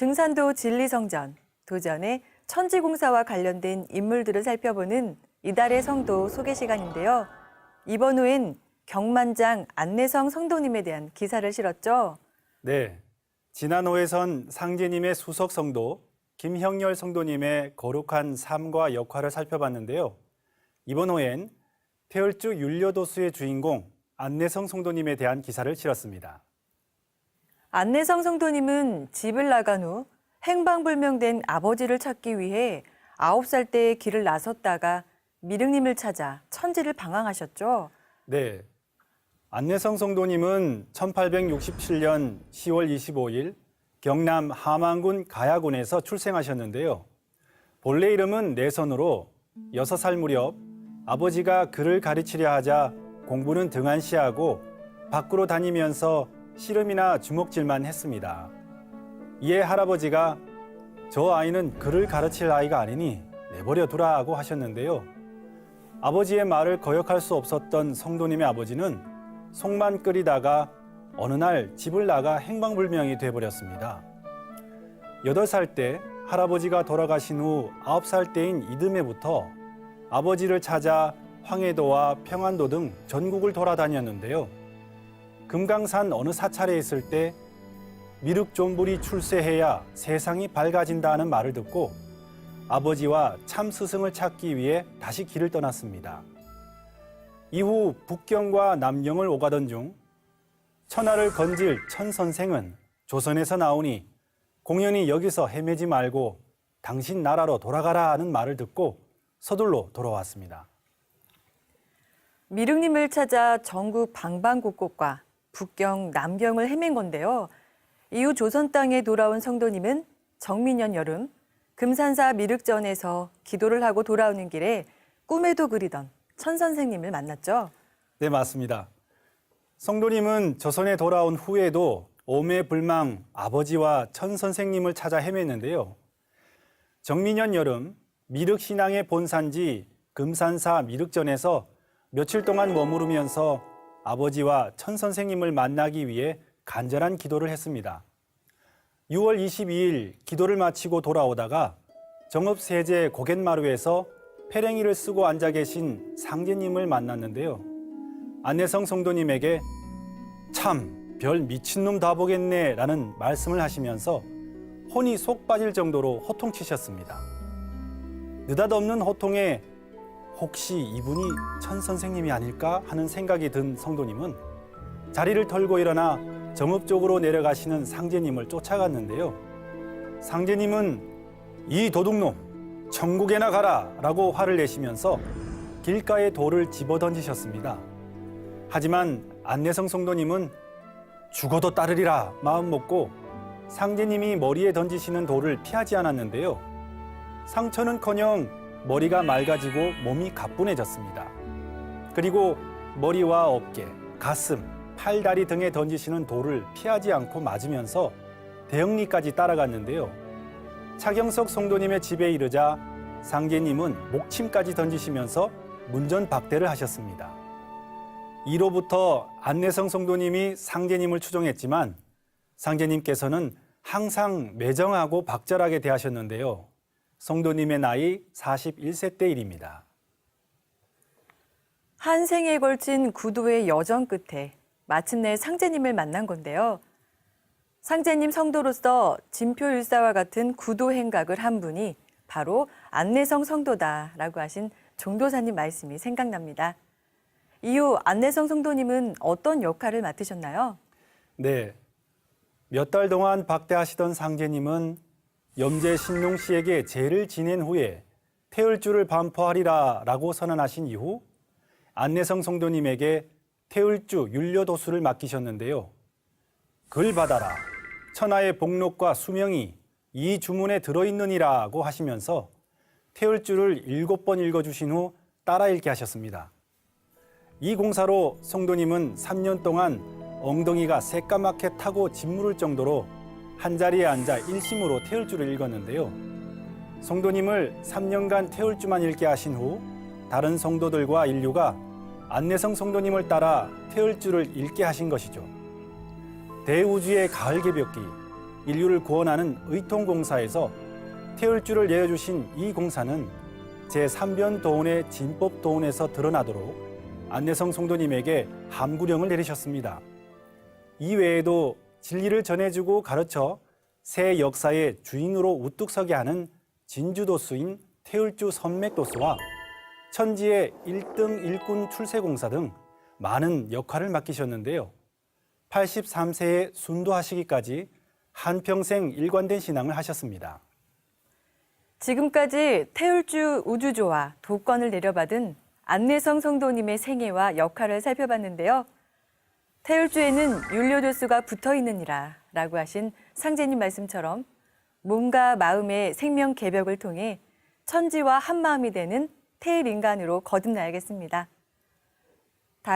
증산도 진리성전, 도전의 천지공사와 관련된 인물들을 살펴보는 이달의 성도 소개 시간인데요. 이번 후엔 경만장 안내성 성도님에 대한 기사를 실었죠. 네. 지난 5회선 상제님의 수석 성도 김형렬 성도님의 거룩한 삶과 역할을 살펴봤는데요. 이번 호엔 태열주 율료도수의 주인공 안내성 성도님에 대한 기사를 실었습니다. 안내성 성도님은 집을 나간 후 행방불명된 아버지를 찾기 위해 9살 때 길을 나섰다가 미륵님을 찾아 천지를 방황하셨죠. 네. 안내성 성도님은 1867년 10월 25일 경남 함안군 가야군에서 출생하셨는데요. 본래 이름은 내선으로 6살 무렵 아버지가 글을 가르치려 하자 공부는 등한시하고 밖으로 다니면서 씨름이나 주먹질만 했습니다. 이에 할아버지가 저 아이는 글을 가르칠 아이가 아니니 내버려 두라고 하셨는데요. 아버지의 말을 거역할 수 없었던 성도님의 아버지는 속만 끓이다가 어느 날 집을 나가 행방불명이 돼버렸습니다. 여덟 살때 할아버지가 돌아가신 후 아홉 살 때인 이듬해부터 아버지를 찾아 황해도와 평안도 등 전국을 돌아다녔는데요. 금강산 어느 사찰에 있을 때 미륵존불이 출세해야 세상이 밝아진다는 말을 듣고 아버지와 참 스승을 찾기 위해 다시 길을 떠났습니다. 이후 북경과 남경을 오가던 중 천하를 건질 천 선생은 조선에서 나오니 공연히 여기서 헤매지 말고 당신 나라로 돌아가라 하는 말을 듣고 서둘러 돌아왔습니다. 미륵님을 찾아 전국 방방곡곡과 북경, 남경을 헤맨 건데요. 이후 조선 땅에 돌아온 성도님은 정민년 여름 금산사 미륵전에서 기도를 하고 돌아오는 길에 꿈에도 그리던 천 선생님을 만났죠. 네, 맞습니다. 성도님은 조선에 돌아온 후에도 오매 불망 아버지와 천 선생님을 찾아 헤맸는데요. 정민년 여름 미륵 신앙의 본산지 금산사 미륵전에서 며칠 동안 머무르면서 아버지와 천 선생님을 만나기 위해 간절한 기도를 했습니다. 6월 22일 기도를 마치고 돌아오다가 정읍 세제 고갯마루에서 페랭이를 쓰고 앉아 계신 상제님을 만났는데요. 안내성 성도님에게 참 별 미친놈 다 보겠네 라는 말씀을 하시면서 혼이 속 빠질 정도로 호통치셨습니다. 느닷없는 호통에 혹시 이분이 천 선생님이 아닐까 하는 생각이 든 성도님은 자리를 털고 일어나 정읍 쪽으로 내려가시는 상제님을 쫓아갔는데요. 상제님은 이 도둑놈 천국에나 가라 라고 화를 내시면서 길가에 돌을 집어 던지셨습니다. 하지만 안내성 성도님은 죽어도 따르리라 마음 먹고 상제님이 머리에 던지시는 돌을 피하지 않았는데요. 상처는커녕 머리가 맑아지고 몸이 가뿐해졌습니다. 그리고 머리와 어깨, 가슴, 팔, 다리 등에 던지시는 돌을 피하지 않고 맞으면서 대형리까지 따라갔는데요. 차경석 성도님의 집에 이르자 상제님은 목침까지 던지시면서 문전박대를 하셨습니다. 이로부터 안내성 성도님이 상제님을 추종했지만 상제님께서는 항상 매정하고 박절하게 대하셨는데요. 성도님의 나이 41세 때 일입니다. 한 생에 걸친 구도의 여정 끝에 마침내 상제님을 만난 건데요. 상제님 성도로서 진표 일사와 같은 구도 행각을 한 분이 바로 안내성 성도다라고 하신 종도사님 말씀이 생각납니다. 이후 안내성 성도님은 어떤 역할을 맡으셨나요? 네. 몇 달 동안 박대하시던 상제님은 염제 신농 씨에게 죄를 지낸 후에 태을주를 반포하리라 라고 선언하신 이후 안내성 성도님에게 태을주 율료도수를 맡기셨는데요. 글 받아라. 천하의 복록과 수명이 이 주문에 들어있느니라고 하시면서 태을주를 일곱 번 읽어주신 후 따라 읽게 하셨습니다. 이 공사로 성도님은 3년 동안 엉덩이가 새까맣게 타고 짓무를 정도로 한 자리에 앉아 일심으로 태울주를 읽었는데요. 성도님을 3년간 태울주만 읽게 하신 후 다른 성도들과 인류가 안내성 성도님을 따라 태울주를 읽게 하신 것이죠. 대우주의 가을 개벽기 인류를 구원하는 의통공사에서 태울주를 내어주신 이 공사는 제3변 도운의 진법 도운에서 드러나도록 안내성 성도님에게 함구령을 내리셨습니다. 이 외에도 진리를 전해주고 가르쳐 새 역사의 주인으로 우뚝 서게 하는 진주도수인 태울주 선맥도수와 천지의 일등 일꾼 출세공사 등 많은 역할을 맡기셨는데요. 83세에 순도하시기까지 한평생 일관된 신앙을 하셨습니다. 지금까지 태울주 우주조와 도권을 내려받은 안내성 성도님의 생애와 역할을 살펴봤는데요. 태울주에는 율료도수가 붙어 있느니라 라고 하신 상제님 말씀처럼 몸과 마음의 생명 개벽을 통해 천지와 한마음이 되는 태일 인간으로 거듭나야겠습니다.